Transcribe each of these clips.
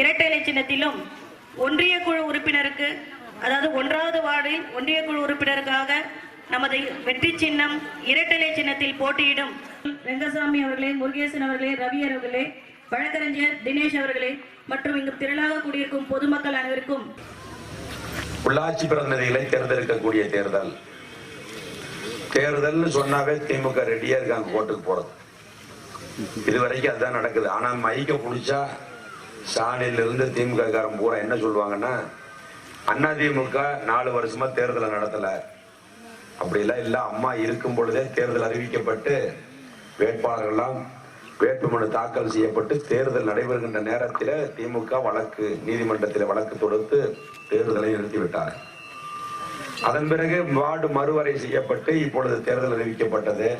இரட்டை சின்னத்திலும் ஒன்றிய குழு உறுப்பினருக்கு அதாவது ஒன்றாவது வார்டில் ஒன்றிய குழு உறுப்பினருக்காக நமது வெற்றி சின்னம் இரட்டை சின்னத்தில் போட்டியிடும். ரெங்கசாமி அவர்களே முருகேசன் அவர்களே ரவி அவர்களே வழக்கறிஞர் தினேஷ் அவர்களே மற்றும் இங்கு திரளாக கூடியிருக்கும் பொதுமக்கள் அனைவருக்கும் உள்ளாட்சி பிரதிநிதிகளை தேர்ந்தெடுக்கக்கூடிய தேர்தல். தேர்தல்னு சொன்னாவே திமுக ரெடியா இருக்காங்க கோட்டுக்கு போறது. இது வரைக்கும் அதுதான் நடக்குது. ஆனா மைக்க புடிச்சா ஸ்டாலின்லேருந்து திமுக பூரா என்ன சொல்லுவாங்கன்னா அண்ணா திமுக நாலு வருஷமா தேர்தலை நடத்தலை. அப்படிலாம் இல்லை அம்மா இருக்கும் பொழுதே தேர்தல் அறிவிக்கப்பட்டு வேட்பாளர்கள்லாம் வேட்புமனு தாக்கல் செய்யப்பட்டு தேர்தல் நடைபெறுகின்ற நேரத்தில் திமுக வழக்கு நீதிமன்றத்தில் வழக்கு தொடுத்து தேர்தலை நிறுத்திவிட்டார். அதன் பிறகு வார்டு மறுவரை செய்யப்பட்டு இப்பொழுது தேர்தல் அறிவிக்கப்பட்டது.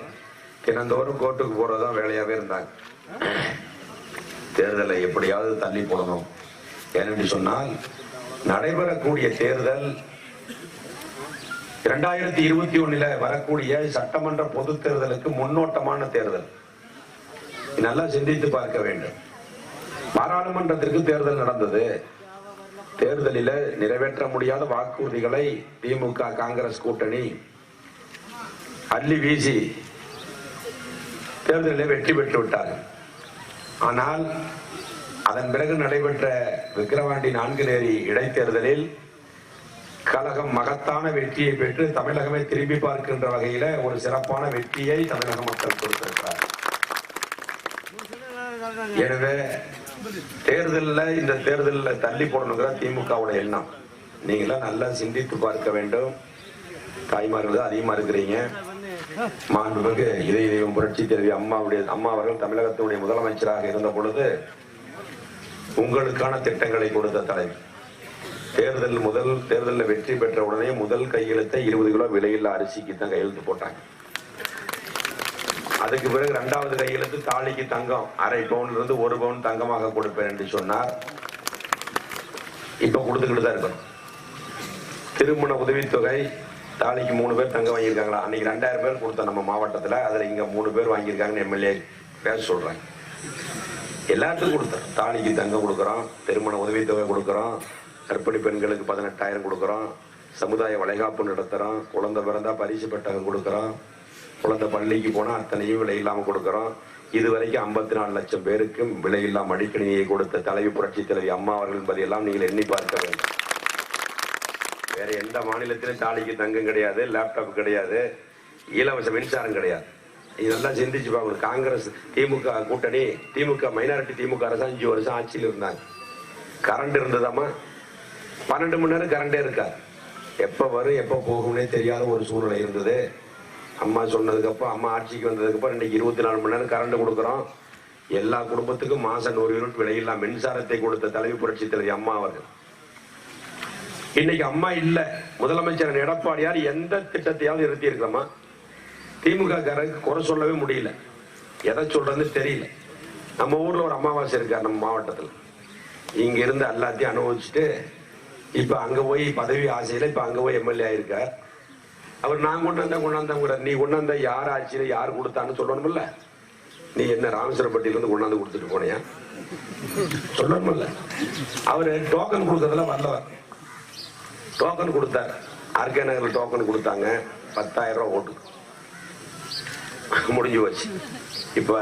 தினந்தோறும் கோர்ட்டுக்கு போறதுதான் வேலையாவே இருந்தாங்க. தேர்தலை எப்படியாவது தள்ளி போடணும். ஏனென்று சொன்னால் நடைபெறக்கூடிய தேர்தல் இரண்டாயிரத்தி இருபத்தி ஒண்ணுல வரக்கூடிய சட்டமன்ற பொது தேர்தலுக்கு முன்னோட்டமான தேர்தல். நல்லா சிந்தித்து பார்க்க வேண்டும். பாராளுமன்றத்திற்கு தேர்தல் நடந்தது. தேர்தலில் நிறைவேற்ற முடியாத வாக்குறுதிகளை திமுக காங்கிரஸ் கூட்டணி அள்ளி வீசி தேர்தலில் வெற்றி பெற்று விட்டார்கள் ஆனால் அதன் பிறகு நடைபெற்ற விக்கிரவாண்டி நான்கு நேரி இடைத்தேர்தலில் கழகம் மகத்தான வெற்றியை பெற்று தமிழகமே திரும்பி பார்க்கின்ற வகையில ஒரு சிறப்பான வெற்றியை தமிழக மக்கள் கொடுத்திருக்கிறார். எனவே தேர்தலில் இந்த தேர்தலில் தள்ளி போடணுங்கிற திமுகவோட எண்ணம். நீங்களாம் நல்லா சிந்தித்து பார்க்க வேண்டும். தாய்மார்கள் தான் அதிகமாக இருக்கிறீங்க. மாண்புமிகு இதய தெய்வம் புரட்சி தேவி அம்மாவுடைய அம்மா அவர்கள் தமிழகத்தினுடைய முதலமைச்சராக இருந்த பொழுது உங்களுக்கான திட்டங்களை கொடுத்த தலைவர். தேர்தல் முதல் தேர்தலில் வெற்றி பெற்ற உடனே முதல் கையெழுத்தை இருபது கிலோ விலையில்லா அரிசிக்கு தான் கையெழுத்து போட்டாங்க. அதுக்கு பிறகு இரண்டாவது கையெழுத்து தாலிக்கு தங்கம் அரை பவுன்ல இருந்து ஒரு பவுன் தங்கமாக கொடுப்பேன் என்று சொன்னார். இப்ப கொடுத்துக்கிட்டு தான் இருக்கணும். திருமண உதவித்தொகை தாலிக்கு மூணு பேர் தங்க வாங்கியிருக்காங்களா? அன்னைக்கு ரெண்டாயிரம் பேர் கொடுத்தோம் நம்ம மாவட்டத்தில் அதில் இங்கே மூணு பேர் வாங்கியிருக்காங்கன்னு எம்எல்ஏ பேச சொல்கிறாங்க எல்லாத்துக்கும் கொடுத்தோம். தாலிக்கு தங்கம் கொடுக்குறோம் திருமண உதவித்தொகை கொடுக்குறோம் கர்ப்பிணி பெண்களுக்கு பதினெட்டாயிரம் கொடுக்குறோம் சமுதாய வளைகாப்பு நடத்துகிறோம் குழந்தை பிறந்தா பரிசு பெட்டகம் கொடுக்குறோம் குழந்தை பள்ளிக்கு போனால் அத்தனையும் விலை இல்லாமல் கொடுக்குறோம். இதுவரைக்கும் ஐம்பத்தி நாலு லட்சம் பேருக்கும் விலை இல்லாம மடிக்கணியை கொடுத்த தலைவி புரட்சி தலைவி அம்மா அவர்கள் பதியெல்லாம் நீங்கள் எண்ணி பார்க்க வேண்டும். வேற எந்த மாநிலத்திலும் தாலிக்கு தங்கம் கிடையாது லேப்டாப் கிடையாது இலவச மின்சாரம் கிடையாது. இதெல்லாம் சிந்திச்சு பார்க்கணும். காங்கிரஸ் திமுக கூட்டணி திமுக மைனாரிட்டி திமுக அரசு அஞ்சு வருஷம் ஆட்சியில் இருந்தாங்க. கரண்ட் இருந்ததாமா பன்னெண்டு மணி நேரம் கரண்டே இருக்காது. எப்போ வரும் எப்போ போகும்னே தெரியாத ஒரு சூழ்நிலை இருந்தது. அம்மா சொன்னதுக்கப்புறம் அம்மா ஆட்சிக்கு வந்ததுக்கப்புறம் இன்றைக்கி இன்னைக்கு இருபத்தி நாலு மணி நேரம் கரண்ட் கொடுக்குறோம். எல்லா குடும்பத்துக்கும் மாதம் நூறு யூனிட் விலையில்லா மின்சாரத்தை கொடுத்த தலைவி புரட்சி தலைவி அம்மா அவர்கள். இன்னைக்கு அம்மா இல்ல. முதலமைச்சர் எடப்பாடியார் எந்த திட்டத்தையாவது நிறுத்தி இருக்கலாமா திமுக காரருக்கு குறை சொல்லவே முடியல. எதை சொல்றதுன்னு தெரியல. நம்ம ஊர்ல ஒரு அமாவாசை இருக்கார் நம்ம மாவட்டத்தில். இங்க இருந்து எல்லாத்தையும் அனுபவிச்சுட்டு இப்ப அங்க போய் பதவி ஆசையில இப்ப அங்க போய் எம்எல்ஏ ஆயிருக்கார். அவர் நான் கொண்டாந்தா கொண்டாந்தா நீ கொண்டாந்த யார் ஆட்சியில யார் கொடுத்தான்னு சொல்லணும்ல நீ என்ன ராமேஸ்வரப்பட்டியில இருந்து கொண்டாந்து கொடுத்துட்டு போனியா? சொல்லணும்ல அவரு டோக்கன் கொடுக்கறதுல வந்தவர் டோக்கன் கொடுத்தார். ஆர்கே நகரில் டோக்கன் கொடுத்தாங்க. பத்தாயிரம் ரூபா ஓட்டு. முடிஞ்சு போச்சு. இப்போ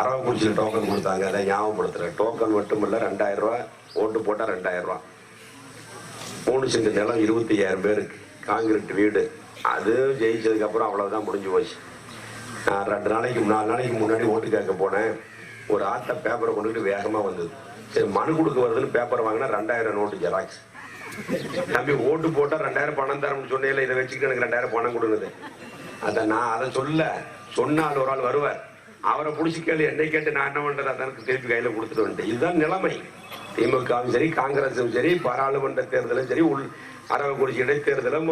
அரவக்குறிச்சியில் டோக்கன் கொடுத்தாங்க. அதை ஞாபகப்படுத்துகிறேன் டோக்கன் மட்டும் இல்லை ரெண்டாயிரம் ரூபா ஓட்டு போட்டால் ரெண்டாயிரம் ரூபா மூணு சென்ட் நிலம் இருபத்தி ஐயாயிரம் பேருக்கு. காங்கிரீட் வீடு. அது ஜெயிச்சதுக்கப்புறம் அவ்வளோதான் முடிஞ்சு போச்சு. நான் ரெண்டு நாளைக்கு நாலு நாளைக்கு முன்னாடி ஓட்டு கேட்க போனேன். ஒரு ஆட்டை பேப்பரை கொண்டுட்டு வேகமாக வந்தது. சரி மனு கொடுக்க வருதுன்னு பேப்பர் வாங்கினா ரெண்டாயிரம் நோட்டு ஜெராக்ஸ் தம்பி ஓட்டு போட்டா ரெண்டாயிரம் பணம் தரம்னு சொன்னேன் இதை வச்சுக்கிட்டு எனக்கு ரெண்டாயிரம் பணம் கொடுக்குது அத நான் அதை சொல்ல சொன்னால் ஒரு ஆள் வருவார். அவரை புடிச்சு கேள்வி என்னை கேட்டு நான் என்ன பண்றது? அதனுக்கு திருப்பி கையில கொடுத்துட்டு வந்துட்டேன். இதுதான் நிலைமை. திமுகவும் சரி காங்கிரஸும் சரி பாராளுமன்ற தேர்தலும் சரி உள் அரவக்குறிச்சி இடைத்தேர்தலும்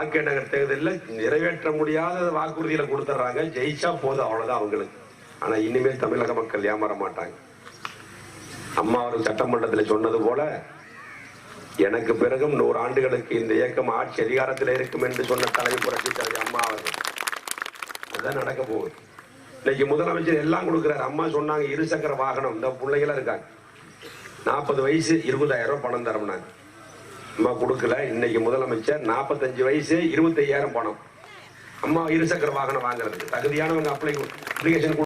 ஆக்கிய நகர் தேர்தலில் நிறைவேற்ற முடியாத வாக்குறுதிகளை கொடுத்துட்றாங்க ஜெயிச்சா போதும் அவ்வளவுதான் அவங்களுக்கு. ஆனா இனிமேல் தமிழக மக்கள் ஏமாற மாட்டாங்க. அம்மா அவர்கள் சட்டமன்றத்தில் சொன்னது போல எனக்கு பிறகும் நூறு ஆண்டுகளுக்கு இந்த இயக்கம் ஆட்சி அதிகாரத்தில் இருக்கும் என்று சொன்ன தலைமை புரட்சி தலைவர் அம்மா அவர்கள். அதுதான் நடக்க போகுது. இன்னைக்கு முதலமைச்சர் எல்லாம் கொடுக்கிறார். அம்மா சொன்னாங்க இருசக்கர வாகனம். இந்த பிள்ளைகளா இருக்காங்க. நாற்பது வயசு இருபதாயிரம் ரூபாய் பணம் தரம்னாங்க அம்மா கொடுக்கல. இன்னைக்கு முதலமைச்சர் நாற்பத்தஞ்சு வயசு இருபத்தையாயிரம் பணம். அம்மா இருசக்கர வாகனம் வாங்குறதுக்கு தகுதியானவங்க அப்ளை அப்ளிகேஷன்